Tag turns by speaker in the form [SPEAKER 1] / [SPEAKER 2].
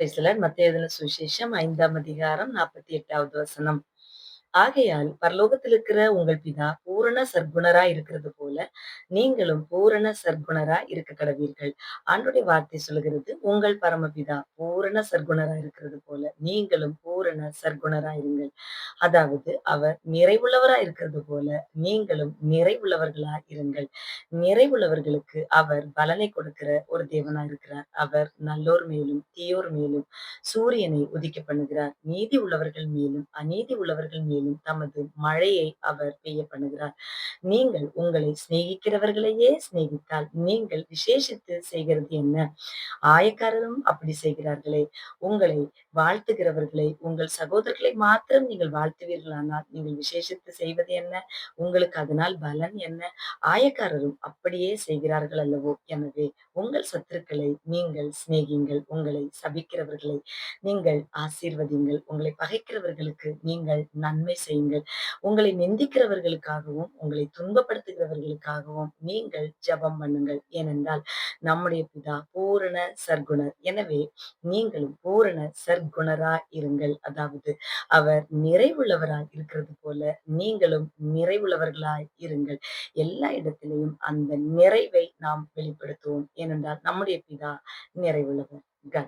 [SPEAKER 1] பேசலான் மத்திய சுவிசேஷம் ஐந்தாம் அதிகாரம் நாற்பத்தி எட்டாவது வசனம். ஆகையால் பரலோகத்தில் இருக்கிற உங்கள் பிதா பூரண சர்க்குணரா இருக்கிறது போல நீங்களும் பூரண சர்க்குணரா இருக்க கடவீர்கள். ஆண்டுடைய வார்த்தை சொல்லுகிறது உங்கள் பரமபிதா பூரண சர்க்குணரா இருக்கிறது போல நீங்களும் பூரண சர்க்குணரா இருங்கள். அதாவது அவர் நிறைவுள்ளவரா இருக்கிறது போல நீங்களும் நிறைவுள்ளவர்களா இருங்கள். நிறைவுள்ளவர்களுக்கு அவர் பலனை கொடுக்கிற ஒரு தேவனா இருக்கிறார். அவர் நல்லோர் மேலும் தீயோர் மேலும் சூரியனை உதிக்க பண்ணுகிறார். நீதி உள்ளவர்கள் மேலும் அநீதி உள்ளவர்கள் மேலும் தமது மழையை அவர் பெய்ய பண்ணுகிறார் நீங்கள் உங்களை சிநேகிக்கிறவர்களையே சிநேகித்தால் நீங்கள் விசேஷித்து செய்கிறது என்ன? ஆயக்காரரும் அப்படி செய்கிறார்களே. உங்களை வாழ்த்துகிறவர்களை உங்கள் சகோதரர்களை மாத்திரம் நீங்கள் வாழ்த்துவீர்களானால் நீங்கள் விசேஷித்து செய்வது என்ன? உங்களுக்கு அதனால் பலன் என்ன? ஆயக்காரரும் அப்படியே செய்கிறார்கள் அல்லவோ? எனவே உங்கள் சத்துருக்களை நீங்கள் சிநேகிங்கள் உங்களை சபிக்கிறவர்களை நீங்கள் ஆசீர்வதிங்கள் உங்களை பகைக்கிறவர்களுக்கு நீங்கள் நன்மை செய்யுங்கள். உங்களை நிந்திக்கிறவர்களுக்காகவும் உங்களை துன்பப்படுத்துகிறவர்களுக்காகவும் நீங்கள் ஜபம் பண்ணுங்கள். ஏனென்றால் நம்முடைய பிதா பூரண சர்க்குணர் எனவே நீங்களும் பூரண சர்க்குணரா இருங்கள். அதாவது அவர் நிறைவுள்ளவராய் இருக்கிறது போல நீங்களும் நிறைவுள்ளவர்களாய் இருங்கள். எல்லா இடத்திலையும் அந்த நிறைவை நாம் வெளிப்படுத்துவோம். ஏனென்றால் நம்முடைய பிதா நிறைவுள்ளவர். God.